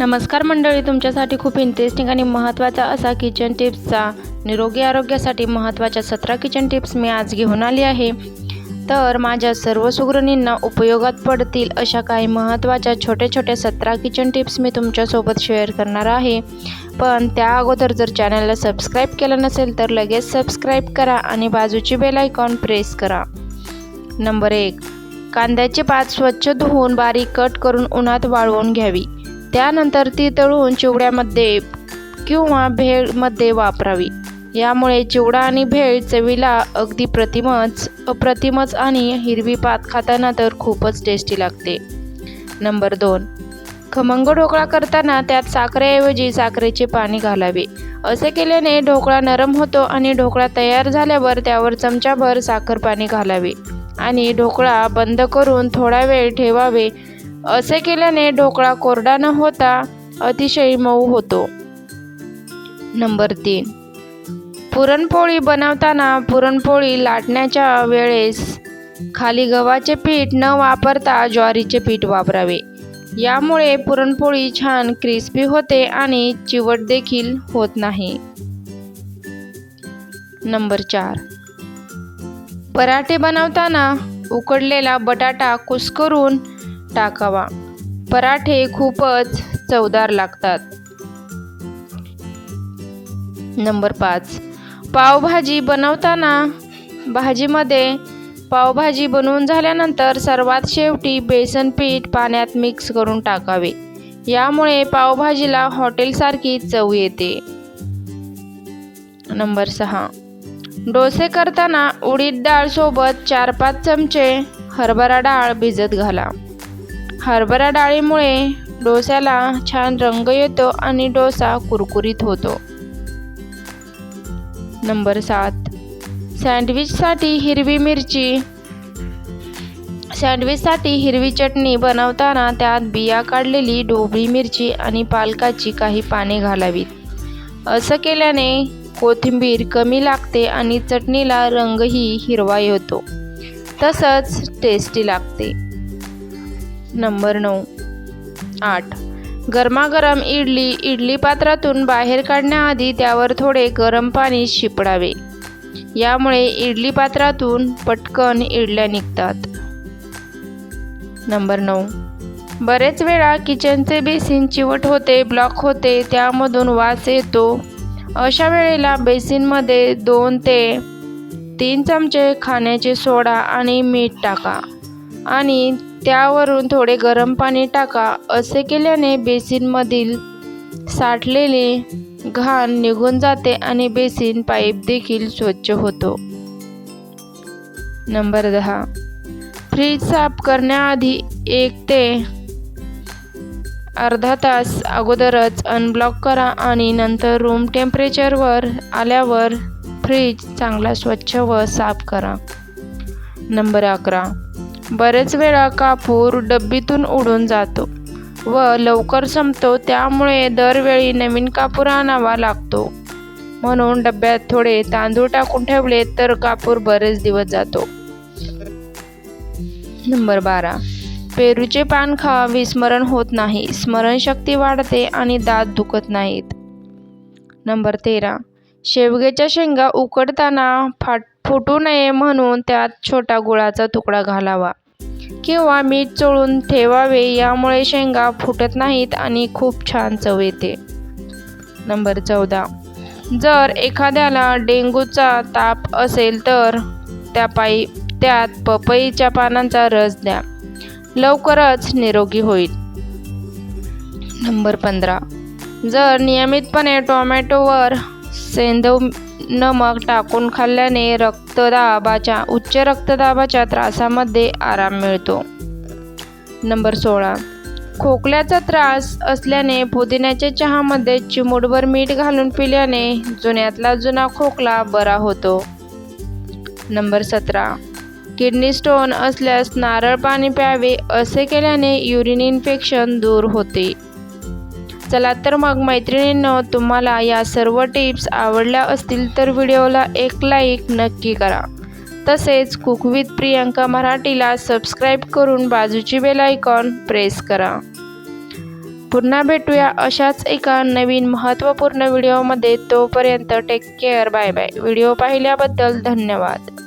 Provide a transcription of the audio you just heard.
नमस्कार मंडळी तुमच्यासाठी खूप इंटरेस्टिंग आणि महत्त्वाचा असा किचन टिप्सचा निरोगी आरोग्यासाठी महत्त्वाच्या सतरा किचन टिप्स मी आज घेऊन आली आहे. तर माझ्या सर्व सुगरणींना उपयोगात पडतील अशा काही महत्त्वाच्या छोट्या छोट्या सतरा किचन टिप्स मी तुमच्यासोबत शेअर करणार आहे. पण त्या अगोदर जर चॅनलला सबस्क्राईब केलं नसेल तर लगेच सबस्क्राईब करा आणि बाजूची बेल आयकॉन प्रेस करा. नंबर एक कांद्याची पात स्वच्छ धुवून बारीक कट करून उन्हात वाळवून घ्यावी. त्यानंतर ती तळून चिवड्यामध्ये किंवा भेळमध्ये वापरावी. यामुळे चिवडा आणि भेळ चवीला अगदी प्रतिमच अप्रतिमच आणि हिरवी पात खाताना तर खूपच टेस्टी लागते. नंबर दोन. खमंग ढोकळा करताना त्यात साखरेऐवजी साखरेचे पाणी घालावे. असे केल्याने ढोकळा नरम होतो आणि ढोकळा तयार झाल्यावर त्यावर चमचाभर साखर पाणी घालावे. आणि ढोकळा बंद करून थोडा वेळ ठेवावे. असे केल्याने ढोकळा कोरडा न होता अतिशय मऊ होतो. नंबर तीन. पुरणपोळी बनवताना पुरणपोळी लाटण्याच्या वेळेस खाली गव्हाचे पीठ न वापरता ज्वारीचे पीठ वापरावे. यामुळे पुरणपोळी छान क्रिस्पी होते आणि चिवट देखील होत नाही. नंबर चार. पराठे बनवताना उकडलेला बटाटा कुस्करून टाकावा. पराठे खूपच चवदार लागतात. नंबर पाच. पावभाजी बनवताना भाजीमध्ये पावभाजी बनवून झाल्यानंतर सर्वात शेवटी बेसन पीठ पाण्यात मिक्स करून टाकावे. यामुळे पावभाजीला हॉटेलसारखी चव येते. नंबर सहा. डोसे करताना उडीद डाळ सोबत चार पाच चमचे हरभरा डाळ भिजत घाला. हरभरा डाळीमुळे डोस्याला छान रंग येतो आणि डोसा कुरकुरीत होतो. नंबर सात. सँडविचसाठी हिरवी मिरची. सँडविचसाठी हिरवी चटणी बनवताना त्यात बिया काढलेली ढोबळी मिरची आणि पालकाची काही पाने घालावीत. असं केल्याने कोथिंबीर कमी लागते आणि चटणीला रंगही हिरवा येतो. तसंच टेस्टी लागते. नंबर नऊ. आठ. गरमागरम इडली इडली पात्रातून बाहेर काढण्याआधी त्यावर थोडे गरम पाणी शिपडावे. यामुळे इडली पात्रातून पटकन इडल्या निघतात. नंबर नऊ. बरेच वेळा किचनचे बेसिन चिवट होते ब्लॉक होते त्यामधून वास येतो. अशा वेळेला बेसिनमध्ये दोन ते तीन चमचे खाण्याचे सोडा आणि मीठ टाका. आणि त्यावरून थोडे गरम पाणी टाका. असे केल्याने बेसिनमधील साठलेले घाण निघून जाते आणि बेसिन पाईप देखील स्वच्छ होतो. नंबर दहा. फ्रीज साफ करण्याआधी एक ते अर्धा तास अगोदरच अनब्लॉक करा आणि नंतर रूम टेम्परेचरवर आल्यावर फ्रीज चांगला स्वच्छ व साफ करा. नंबर अकरा. बरेच वेळा कापूर डब्बीतून उडून जातो व लवकर संपतो त्यामुळे दरवेळी नवीन कापूर आणावा लागतो. म्हणून डब्यात थोडे तांदूळ टाकून ठेवले तर कापूर बरेच दिवस जातो. नंबर बारा. पेरूचे पान खा विस्मरण होत नाही. स्मरणशक्ती वाढते आणि दात दुखत नाहीत. नंबर तेरा. शेवग्याच्या शेंगा उकडताना फाट फुटू नये म्हणून त्यात छोटा गुळाचा तुकडा घालावा. किंवा मीठ चोळून ठेवावे यामुळे शेंगा फुटत नाहीत आणि खूप छान चव येते. नंबर चौदा. जर एखाद्याला डेंग्यूचा ताप असेल तर त्या पायी त्यात पपईच्या पानांचा रस द्या. लवकरच निरोगी होईल. नंबर पंधरा. जर नियमितपणे टोमॅटोवर सेंधव नमक टाकून खाल्ल्याने रक्तदाबाच्या उच्च रक्तदाबाच्या त्रासामध्ये आराम मिळतो. नंबर सोळा. खोकल्याचा त्रास असल्याने पुदिन्याच्या चहामध्ये चिमूटभर मीठ घालून पिल्याने जुन्यातला जुना खोकला बरा होतो. नंबर सतरा. किडनी स्टोन असल्यास नारळ पाणी प्यावे असे केल्याने युरिन इन्फेक्शन दूर होते. चला तर मग मैत्रिणींनो तुम्हाला या सर्व टिप्स आवडल्या असतील तर व्हिडिओला एक लाईक नक्की करा. तसेच कुक विथ प्रियंका मराठीला सबस्क्राईब करून बाजूची बेल आयकॉन प्रेस करा. पुन्हा भेटूया अशाच एका नवीन महत्त्वपूर्ण व्हिडिओमध्ये. तोपर्यंत take care bye bye video पाहिल्याबद्दल धन्यवाद.